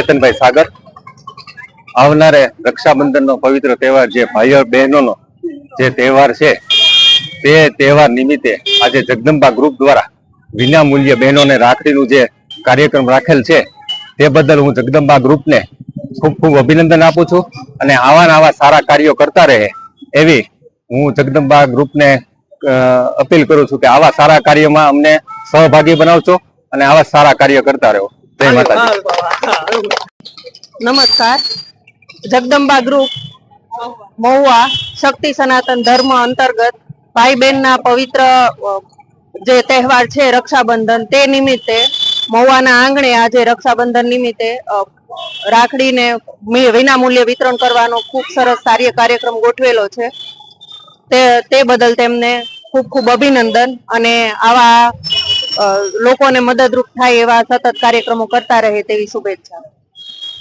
ચેતનભાઈ સાગર. આવનારે રક્ષાબંધનનો પવિત્ર તહેવાર જે ભાઈઓ બહેનોનો જે તહેવાર છે, તે તહેવાર નિમિત્તે આજે જગદંબા ગ્રુપ દ્વારા વિના મૂલ્ય બહેનોને રાખડીનું જે કાર્યક્રમ રાખેલ છે, તે બદલ હું જગદંબા ગ્રુપને ખૂબ ખૂબ અભિનંદન આપું છું અને આવા આવા સારા કાર્યો કરતા રહે એવી હું જગદંબા ગ્રુપને અપીલ કરું છું કે આવા સારા કાર્યમાં અમને સહભાગી બનાવશો અને આવા સારા કાર્ય કરતા રહો. જય માતાજી. નમસ્કાર. જગદંબા ગ્રુપ મહુવા શક્તિ સનાતન ધર્મ અંતર્ગત ભાઈ બહેનના પવિત્ર જે તહેવાર છે રક્ષાબંધન તે નિમિત્તે મહુવાના આંગણે આજે રક્ષાબંધન નિમિત્તે રાખડીને વિનામૂલ્યે વિતરણ કરવાનો ખૂબ સરસ કાર્ય કાર્યક્રમ ગોઠવેલો છે. તે તે બદલ તેમને ખૂબ ખૂબ અભિનંદન અને આવા લોકોને મદદરૂપ થાય એવા સતત કાર્યક્રમો કરતા રહે તેવી શુભેચ્છા.